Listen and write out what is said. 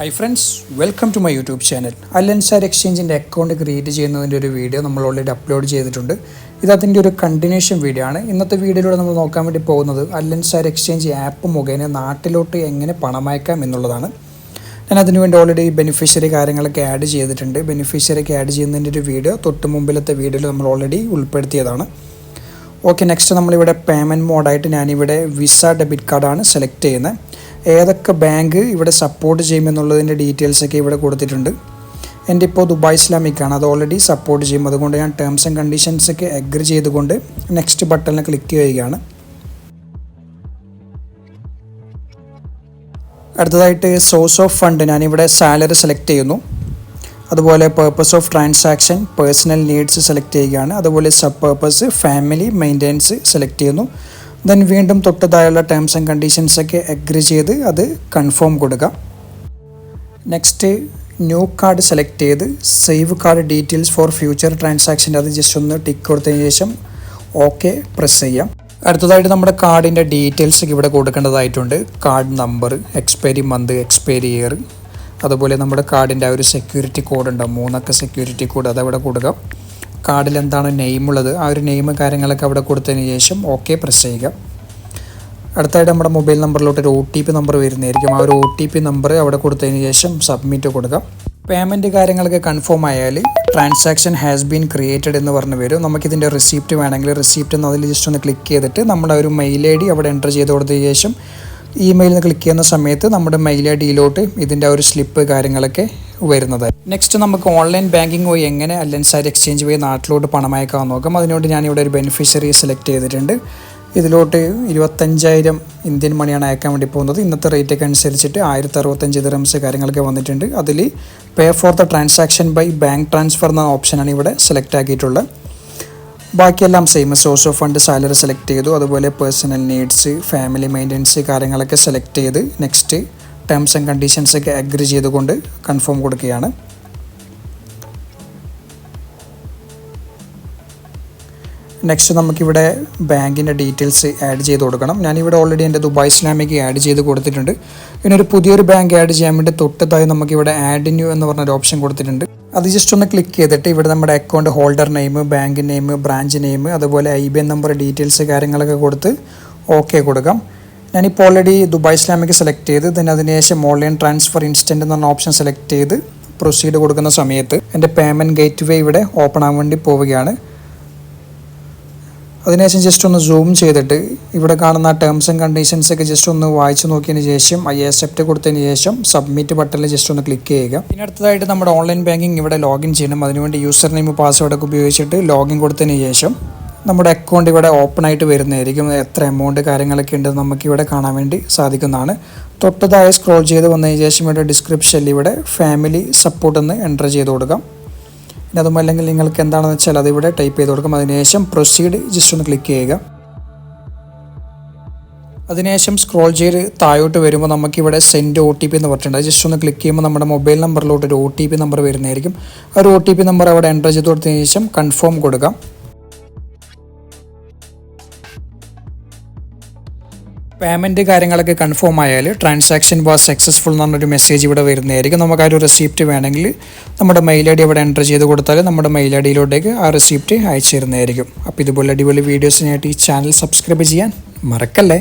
Hi friends welcome to my YouTube channel അല്ലൻസാർ എക്സ്ചേഞ്ചിന്റെ account create ചെയ്യുന്നതിന്റെ ഒരു വീഡിയോ നമ്മൾ ഓൾറെഡി അപ്ലോഡ് ചെയ്തിട്ടുണ്ട്. ഇത് അതിന്റെ ഒരു കണ്ടിന്യൂഷൻ വീഡിയോ ആണ്. ഇന്നത്തെ വീഡിയോയിലൂടെ നമ്മൾ നോക്കാൻ വേണ്ടി പോകുന്നത് അല്ലൻസാർ എക്സ്ചേഞ്ച് ആപ്പ് മുഖേന നാട്ടിലോട്ട് എങ്ങനെ പണം അയക്കാം എന്നുള്ളതാണ്. ഞാൻ അതിനുവേണ്ടി ഓൾറെഡി ബെനിഫിഷ്യറി കാര്യങ്ങളൊക്കെ ആഡ് ചെയ്തിട്ടുണ്ട്. ബെനിഫിഷ്യറിക്ക് ആഡ് ചെയ്യുന്നതിന്റെ ഒരു വീഡിയോ തൊട്ട് മുമ്പിലത്തെ വീഡിയോയിൽ നമ്മൾ ഓൾറെഡി ഉൾപ്പെടുത്തിയതാണ്. ഓക്കെ നെക്സ്റ്റ് നമ്മളിവിടെ പേയ്മെന്റ് മോഡായിട്ട് ഞാനിവിടെ വിസ ഡെബിറ്റ് കാർഡാണ് സെലക്ട് ചെയ്യുന്നത്. ഏതൊക്കെ ബാങ്ക് ഇവിടെ സപ്പോർട്ട് ചെയ്യുമെന്നുള്ളതിന്റെ ഡീറ്റെയിൽസ് ഒക്കെ ഇവിടെ കൊടുത്തിട്ടുണ്ട്. എന്റെ ഇപ്പോൾ ദുബായ് ഇസ്ലാമിക് ആണ്. അത് ഓൾറെഡി സപ്പോർട്ട് ചെയ്യും. അതുകൊണ്ട് ഞാൻ ടേംസ് ആൻഡ് കണ്ടീഷൻസ് ഒക്കെ അഗ്രി ചെയ്തുകൊണ്ട് നെക്സ്റ്റ് ബട്ടണിൽ ക്ലിക്ക് ചെയ്യുകയാണ്. അടുത്തതായിട്ട് സോഴ്സ് ഓഫ് ഫണ്ട് ഞാനിവിടെ സാലറി സെലക്ട് ചെയ്യുന്നു. അതുപോലെ purpose of transaction personal needs select ചെയ്യുകയാണ്. അതുപോലെ sub purpose family maintenance select ചെയ്യുന്നു. ദെൻ വീണ്ടും തൊട്ടതായുള്ള ടേംസ് ആൻഡ് കണ്ടീഷൻസ് ഒക്കെ അഗ്രി ചെയ്ത് അത് കൺഫേം കൊടുക്കുക നെക്സ്റ്റ് ന്യൂ കാർഡ് സെലക്ട് ചെയ്ത് save card details for future ട്രാൻസാക്ഷന്റെ അത് ജസ്റ്റ് ഒന്ന് ടിക്ക് കൊടുത്തതിന് ശേഷം ഓക്കെ പ്രസ് ചെയ്യാം. അടുത്തതായിട്ട് നമ്മുടെ കാർഡിന്റെ ഡീറ്റെയിൽസ് ഇവിടെ കൊടുക്കേണ്ടതായിട്ടുണ്ട്. Card number expiry month expiry year അതുപോലെ നമ്മുടെ കാർഡിന്റെ ആ ഒരു സെക്യൂരിറ്റി കോഡ് ഉണ്ടാവും മൂന്നക്ക സെക്യൂരിറ്റി കോഡ് അതവിടെ കൊടുക്കാം. കാർഡിൽ എന്താണ് നെയിം ഉള്ളത് ആ ഒരു നെയിം കാര്യങ്ങളൊക്കെ അവിടെ കൊടുത്തതിന് ശേഷം ഓക്കെ പ്രസ് ചെയ്യുക. അടുത്തായിട്ട് നമ്മുടെ മൊബൈൽ നമ്പറിലോട്ട് ഒരു ഒ ടി പി നമ്പർ വരുന്നതായിരിക്കും. ആ ഒരു ഒ ടി പി നമ്പർ അവിടെ കൊടുത്തതിന് ശേഷം സബ്മിറ്റ് കൊടുക്കാം പേയ്മെന്റ് കാര്യങ്ങളൊക്കെ കൺഫേം ആയാൽ ട്രാൻസാക്ഷൻ ഹാസ് ബീൻ ക്രിയേറ്റഡ് എന്ന് പറഞ്ഞു വരും. നമുക്കിതിന്റെ റിസീപ്റ്റ് വേണമെങ്കിൽ റിസീപ്റ്റ് എന്ന് അതിൽ ജസ്റ്റ് ഒന്ന് ക്ലിക്ക് ചെയ്തിട്ട് നമ്മുടെ ഒരു മെയിൽ ഐ ഡി അവിടെ എന്റർ ചെയ്ത് കൊടുത്തതിന് ശേഷം ഇമെയിലിൽ നിന്ന് ക്ലിക്ക് ചെയ്യുന്ന സമയത്ത് നമ്മുടെ മെയിൽ ഐ ഡിയിലോട്ട് ഇതിന്റെ ഒരു സ്ലിപ്പ് കാര്യങ്ങളൊക്കെ വരുന്നത് നെക്സ്റ്റ് നമുക്ക് ഓൺലൈൻ ബാങ്കിങ് വഴി എങ്ങനെ അല്ലൻസാർ എക്സ്ചേഞ്ച് വഴി നാട്ടിലോട്ട് പണം അയക്കാൻ നോക്കാം. അതിനുവേണ്ടി ഞാനിവിടെ ഒരു ബെനിഫിഷ്യറി സെലക്ട് ചെയ്തിട്ടുണ്ട്. ഇതിലോട്ട് ഇരുപത്തഞ്ചായിരം ഇന്ത്യൻ മണിയാണ് അയക്കാൻ വേണ്ടി പോകുന്നത്. ഇന്നത്തെ റേറ്റൊക്കെ അനുസരിച്ചിട്ട് ആയിരത്തി അറുപത്തഞ്ച് ദിറംസ് കാര്യങ്ങളൊക്കെ വന്നിട്ടുണ്ട്. അതിൽ pay for the transaction by bank transfer എന്ന ഓപ്ഷനാണ് ഇവിടെ സെലക്ട് ആക്കിയിട്ടുള്ളത്. ബാക്കിയെല്ലാം same source of fund salary select ചെയ്തു. അതുപോലെ പേഴ്സണൽ നീഡ്സ് ഫാമിലി മെയിന്റെനൻസ് കാര്യങ്ങളൊക്കെ സെലക്ട് ചെയ്ത് നെക്സ്റ്റ് ടേംസ് ആൻഡ് കണ്ടീഷൻസ് ഒക്കെ അഗ്രി ചെയ്തുകൊണ്ട് കൺഫേം കൊടുക്കുകയാണ്. നെക്സ്റ്റ് നമുക്കിവിടെ ബാങ്കിന്റെ ഡീറ്റെയിൽസ് ആഡ് ചെയ്ത് കൊടുക്കണം. ഞാനിവിടെ ഓൾറെഡി എന്റെ ദുബായ് ഇസ്ലാമിക്ക് ആഡ് ചെയ്ത് കൊടുത്തിട്ടുണ്ട്. ഇതിനൊരു പുതിയൊരു ബാങ്ക് ആഡ് ചെയ്യാൻ വേണ്ടി തൊട്ടതായി നമുക്കിവിടെ ആഡ് ന്യൂ എന്ന് പറഞ്ഞൊരു ഓപ്ഷൻ കൊടുത്തിട്ടുണ്ട്. അത് ജസ്റ്റ് ഒന്ന് ക്ലിക്ക് ചെയ്തിട്ട് ഇവിടെ നമ്മുടെ account holder name bank name branch name അതുപോലെ I B N number details കാര്യങ്ങളൊക്കെ കൊടുത്ത് ഓക്കെ കൊടുക്കാം. ഞാനിപ്പോൾ ഓൾറെഡി ദുബായ് ഇസ്ലാമിക്ക് സെലക്ട് ചെയ്ത് ദെൻ അതിനുശേഷം ഓൺലൈൻ ട്രാൻസ്ഫർ ഇൻസ്റ്റന്റ് എന്ന് പറഞ്ഞ ഓപ്ഷൻ സെലക്ട് ചെയ്ത് പ്രൊസീഡ് കൊടുക്കുന്ന സമയത്ത് എന്റെ പേയ്മെന്റ് ഗേറ്റ് വേ ഇവിടെ ഓപ്പൺ ആകാൻ വേണ്ടി പോവുകയാണ്. അതിനുശേഷം ജസ്റ്റ് ഒന്ന് സൂം ചെയ്തിട്ട് ഇവിടെ കാണുന്ന ടേംസ് ആൻഡ് കണ്ടീഷൻസ് ഒക്കെ ജസ്റ്റ് ഒന്ന് വായിച്ചു നോക്കിയതിന് ശേഷം ഐ അക്സെപ്റ്റ് കൊടുത്തതിന് ശേഷം സബ്മിറ്റ് ബട്ടണിൽ ജസ്റ്റ് ഒന്ന് ക്ലിക്ക് ചെയ്യുക. പിന്നെ അടുത്തതായിട്ട് നമ്മുടെ ഓൺലൈൻ ബാങ്കിങ് ഇവിടെ ലോഗിൻ ചെയ്യണം. അതിനുവേണ്ടി യൂസർ നെയിം പാസ്വേഡ് ഒക്കെ ഉപയോഗിച്ചിട്ട് ലോഗിൻ കൊടുത്തതിന് ശേഷം നമ്മുടെ അക്കൗണ്ട് ഇവിടെ ഓപ്പൺ ആയിട്ട് വരുന്നതായിരിക്കും. എത്ര എമൗണ്ട് കാര്യങ്ങളൊക്കെ ഉണ്ടെന്ന് നമുക്ക് ഇവിടെ കാണാൻ വേണ്ടി സാധിക്കുന്നതാണ്. തൊട്ടതായി സ്ക്രോൾ ചെയ്ത് വന്നതിന് ശേഷം ഇവിടെ ഡിസ്ക്രിപ്ഷനിൽ ഇവിടെ ഫാമിലി സപ്പോർട്ട് എന്ന് എന്റർ ചെയ്ത് കൊടുക്കാം. ഇനി അതുമല്ലെങ്കിൽ നിങ്ങൾക്ക് എന്താണെന്ന് വെച്ചാൽ അതിവിടെ ടൈപ്പ് ചെയ്ത് കൊടുക്കും. അതിനുശേഷം പ്രൊസീഡ് ജസ്റ്റ് ഒന്ന് ക്ലിക്ക് ചെയ്യുക. അതിനുശേഷം സ്ക്രോൾ ചെയ്ത് താഴോട്ട് വരുമ്പോൾ നമുക്കിവിടെ സെൻഡ് ഒ ടി പി എന്ന് പറഞ്ഞിട്ടുണ്ട്. ജസ്റ്റ് ഒന്ന് ക്ലിക്ക് ചെയ്യുമ്പോൾ നമ്മുടെ മൊബൈൽ നമ്പറിലോട്ട് ഒരു ഒ ടി പി നമ്പർ വരുന്നതായിരിക്കും. ആ ഒരു ഒ ടി പി നമ്പർ അവിടെ എന്റർ ചെയ്ത് കൊടുത്തതിനു ശേഷം കൺഫേം കൊടുക്കാം. പേയ്മെന്റ് കാര്യങ്ങളൊക്കെ കൺഫേം ആയാൽ ട്രാൻസാക്ഷൻ വാസ് സക്സസ്ഫുൾ എന്ന് പറഞ്ഞൊരു മെസ്സേജ് ഇവിടെ വരുന്നതായിരിക്കും. നമുക്ക് ആ ഒരു റെസിപ്റ്റ് വേണമെങ്കിൽ നമ്മുടെ മെയിൽ ഐ ഡി അവിടെ എന്റർ ചെയ്ത് കൊടുത്താൽ നമ്മുടെ മെയിൽ ഐ ഡിയിലോട്ടേക്ക് ആ റെസിപ്റ്റ് അയച്ചു തരുന്നതായിരിക്കും. അപ്പോൾ ഇതുപോലെ അടിപൊളി വീഡിയോസിനായിട്ട് ഈ ചാനൽ സബ്സ്ക്രൈബ് ചെയ്യാൻ മറക്കല്ലേ?